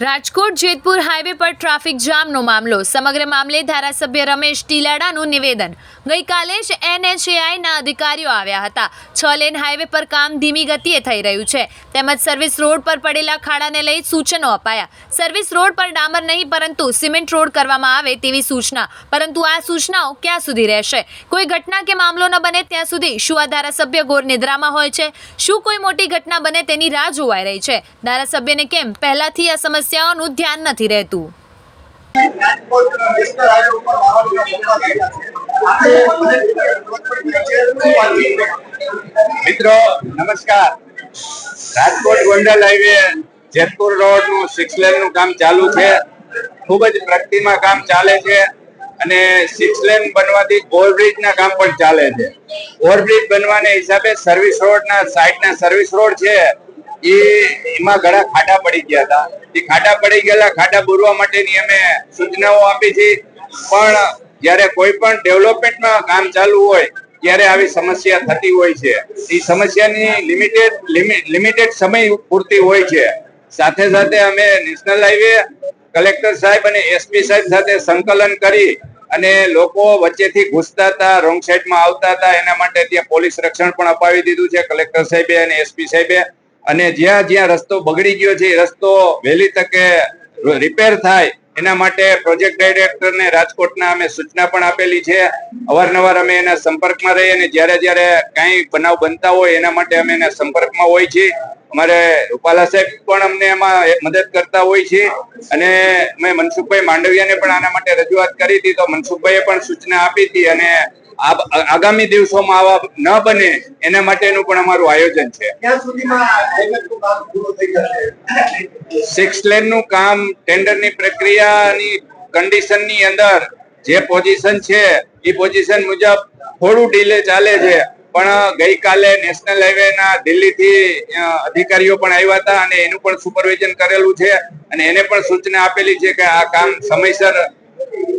Rajkot Jetpur highway પર traffic જામનો મામલો. સમગ્ર મામલે ધારાસભ્ય રમેશ ટીલાડાનું નિવેદન. ગઈકાલે જ એનએચએઆઈના અધિકારીઓ આવ્યા હતા. છ લેન હાઈવે પર કામ ધીમી ગતિએ થઈ રહ્યું છે. તેમજ સર્વિસ રોડ પર પડેલા ખાડાને લઈ સૂચનો અપાયા. સર્વિસ રોડ પર ડામર નહીં, પરંતુ સિમેન્ટ રોડ કરવામાં આવે તેવી સૂચના. પરંતુ આ સૂચનાઓ ક્યાં સુધી રહેશે? કોઈ ઘટના કે મામલો ન બને ત્યાં સુધી શું આ ધારાસભ્ય ગોર નિદ્રામાં હોય છે? શું કોઈ મોટી ઘટના બને તેની રાહ જોવાઈ રહી છે? ધારાસભ્યને કેમ પહેલાથી આ સમસ્યાઓનું ધ્યાન નથી રહેતું. મિત્રો, નમસ્કાર. રાજકોટ ગોંડલ હાઈવે, જેતપુર રોડનું સિક્સ લેનનું કામ ચાલુ છે. ખૂબ જ પ્રગતિમાં કામ ચાલે છે અને સિક્સ લેન બનવાથી ઓવરબ્રિજ ના કામ પણ ચાલે છે. ઓવરબ્રિજ બનવાને હિસાબે સર્વિસ રોડ ના સાઈડ ના સર્વિસ રોડ છે. એ એમાં ઘણા ખાડા પડી ગયા હતા. એ ખાડા પડી ગયેલા ખાડા બોરવા માટેની અમે સૂચનાઓ આપી છે. પણ જ્યારે કોઈ પણ ડેવલપમેન્ટમાં કામ ચાલુ હોય, ત્યારે આવી સમસ્યા થતી હોય છે. એ સમસ્યાની લિમિટેડ લિમિટેડ સમય પૂરતી હોય છે. સાથે સાથે અમે નેશનલ હાઈવે કલેક્ટર સાહેબ અને એસપી સાહેબ સાથે સંકલન કરી અને લોકો વચ્ચેથી ઘૂસતા હતા, રોંગ સાઈડમાં આવતા હતા. એના માટે ત્યાં પોલીસ રક્ષણ પણ અપાવી દીધું છે કલેક્ટર સાહેબે અને એસપી સાહેબે. અને જ્યાં જ્યાં રસ્તો બગડી ગયો છે, એ રસ્તો વહેલી તકે રિપેર થાય. એના માટે પ્રોજેક્ટ ડાયરેક્ટરને રાજકોટના અમે સૂચના પણ આપેલી છે. અવારનવાર અમે એના સંપર્કમાં રહીએ અને જ્યારે જ્યારે કાંઈ બનાવ બનતા હોય, એના માટે અમે એના સંપર્કમાં હોય છીએ. અમારે રૂપાલા સાહેબ પણ અમને એમાં મદદ કરતા હોય છે. અને મેં મનસુખભાઈ માંડવિયાને પણ આના માટે રજૂઆત કરી હતી, તો મનસુખભાઈએ પણ સૂચના આપી હતી અને આગામી દિવસોમાં આવા ન બને એના માટેનું પણ અમારું આયોજન છે. સિક્સ લેનનું કામ ટેન્ડરની પ્રક્રિયાની કન્ડિશનની અંદર જે પોઝિશન છે એ પોઝિશન મુજબ થોડું ડીલે ચાલે છે. પણ ગઈકાલે નેશનલ હાઈવેના દિલ્હીથી અધિકારીઓ પણ આવ્યા હતા અને એનું પણ સુપરવિઝન કરેલું છે. અને એને પણ સૂચના આપેલી છે કે આ કામ સમયસર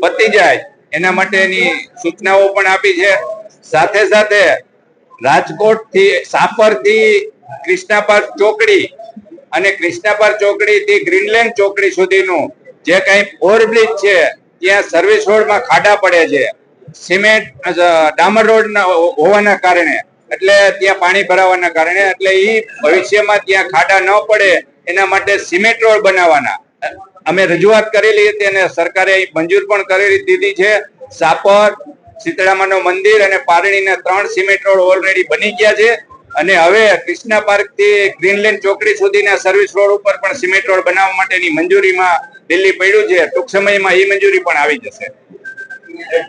પતી જાય. એના માટેની સૂચનાઓ પણ આપી છે. સાથે સાથે રાજકોટથી સાપરથી કૃષ્ણા ચોકડી અને કૃષ્ણાપાર ચોકડી થી ગ્રીનલેન્ડ ચોકડી સુધીનું જે કઈ ઓવરબ્રિજ છે, ત્યાં સર્વિસ રોડમાં ખાડા પડે છે. સિમેન્ટ ડામર રોડ હોવાના કારણે, એટલે ત્યાં પાણી ભરાવાના કારણે, એટલે એ ભવિષ્યમાં ત્યાં ખાડા ન પડે, એના માટે સિમેન્ટ રોડ બનાવવાના. અમે રજૂઆત કરેલી હતી અને સરકારે મંજૂર પણ કરેલી દીધી છે. સાપર, શીતળામાનું મંદિર અને પારણીના ત્રણ સિમેન્ટ રોડ ઓલરેડી બની ગયા છે. અને હવે ક્રિષ્ના પાર્કથી ગ્રીનલેન્ડ ચોકડી સુધીના સર્વિસ રોડ ઉપર પણ સિમેન્ટ રોડ બનાવવા માટેની મંજૂરીમાં દિલ્હી પડ્યું છે. ટૂંક સમયમાં એ મંજૂરી પણ આવી જશે.